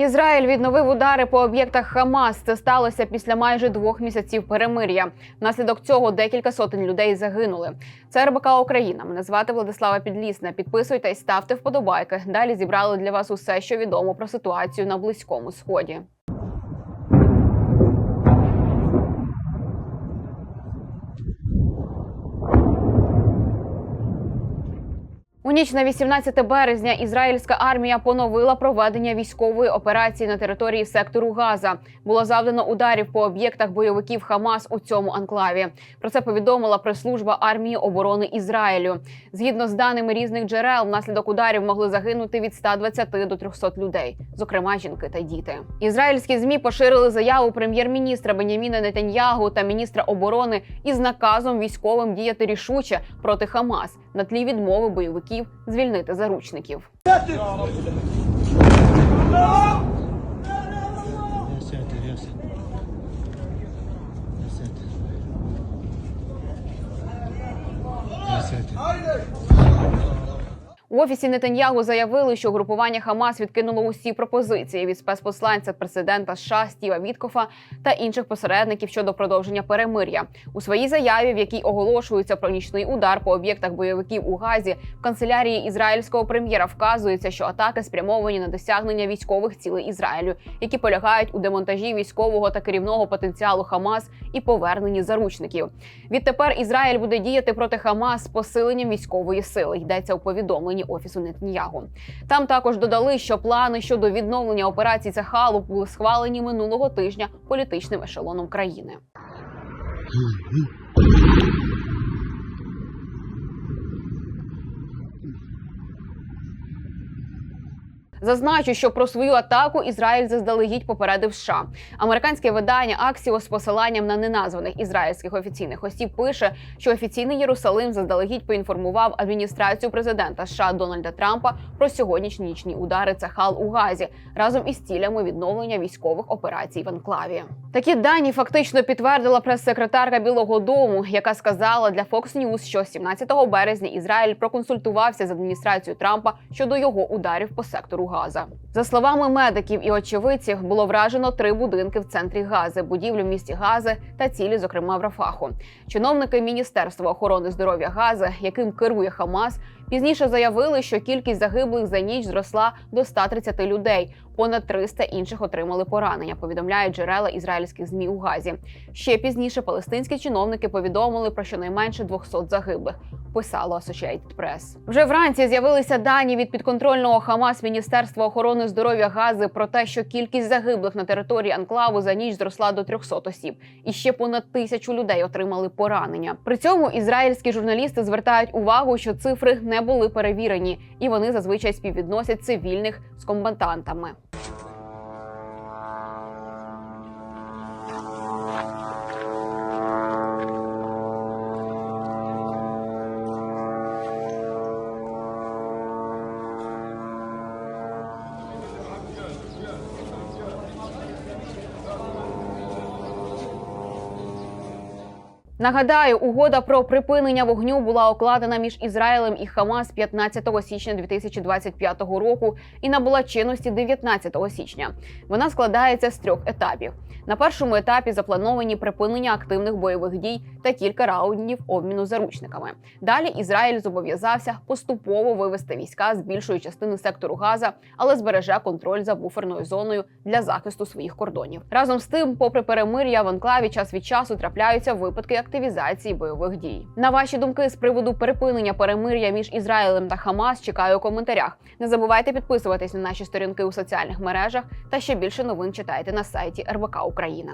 Ізраїль відновив удари по об'єктах Хамас. Це сталося після майже двох місяців перемир'я. Внаслідок цього декілька сотень людей загинули. Це РБК Україна. Мене звати Владислава Підлісна. Підписуйтесь, ставте вподобайки. Далі зібрали для вас усе, що відомо про ситуацію на близькому сході. У ніч на 18 березня ізраїльська армія поновила проведення військової операції на території сектору Газа. Було завдано ударів по об'єктах бойовиків Хамас у цьому анклаві. Про це повідомила прес-служба армії оборони Ізраїлю. Згідно з даними різних джерел, внаслідок ударів могли загинути від 120 до 300 людей, зокрема жінки та діти. Ізраїльські змі поширили заяву прем'єр-міністра Беняміна Нетаньягу та міністра оборони із наказом військовим діяти рішуче проти Хамас на тлі відмови бойовиків звільнити заручників. Сядьте. У офісі Нетаньягу заявили, що групування Хамас відкинуло усі пропозиції від спецпосланця президента США Стіва Віткофа та інших посередників щодо продовження перемир'я. У своїй заяві, в якій оголошується про нічний удар по об'єктах бойовиків у Газі, в канцелярії ізраїльського прем'єра вказується, що атаки спрямовані на досягнення військових цілей Ізраїлю, які полягають у демонтажі військового та керівного потенціалу Хамас і поверненні заручників. Відтепер Ізраїль буде діяти проти Хамас з посиленням військової сили. Йдеться у повідомленні офісу Нетаньягу. Там також додали, що плани щодо відновлення операції Цахалу були схвалені минулого тижня політичним ешелоном країни. Зазначу, що про свою атаку Ізраїль заздалегідь попередив США. Американське видання Аксіо з посиланням на неназваних ізраїльських офіційних осіб пише, що офіційний Єрусалим заздалегідь поінформував адміністрацію президента США Дональда Трампа про сьогоднішні удари Цахал у Газі разом із цілями відновлення військових операцій в Анклаві. Такі дані фактично підтвердила прес-секретарка Білого Дому, яка сказала для Fox News, що 17 березня Ізраїль проконсультувався з адміністрацією Трампа щодо його ударів по сектору Газа. За словами медиків і очевидців, було вражено три будинки в центрі Гази, будівлю в місті Гази та цілі, зокрема в Рафаху. Чиновники Міністерства охорони здоров'я Гази, яким керує Хамас, пізніше заявили, що кількість загиблих за ніч зросла до 130 людей. Понад 300 інших отримали поранення. Повідомляють джерела ізраїльських змі у Газі. Ще пізніше палестинські чиновники повідомили про щонайменше 200 загиблих. Писало Associated Press. Вже вранці з'явилися дані від підконтрольного Хамас Міністерства охорони здоров'я Гази про те, що кількість загиблих на території анклаву за ніч зросла до 300 осіб, і ще понад тисячу людей отримали поранення. При цьому ізраїльські журналісти звертають увагу, що цифри не були перевірені, і вони зазвичай співвідносять цивільних з комбатантами. Нагадаю, угода про припинення вогню була укладена між Ізраїлем і Хамас 15 січня 2025 року і набула чинності 19 січня. Вона складається з трьох етапів. На першому етапі заплановані припинення активних бойових дій та кілька раундів обміну заручниками. Далі Ізраїль зобов'язався поступово вивести війська з більшої частини сектору Газа, але збереже контроль за буферною зоною для захисту своїх кордонів. Разом з тим, попри перемир'я в анклаві, час від часу трапляються випадки активізації бойових дій. На ваші думки з приводу припинення перемир'я між Ізраїлем та Хамас чекаю у коментарях. Не забувайте підписуватись на наші сторінки у соціальних мережах та ще більше новин читайте на сайті РБК Україна.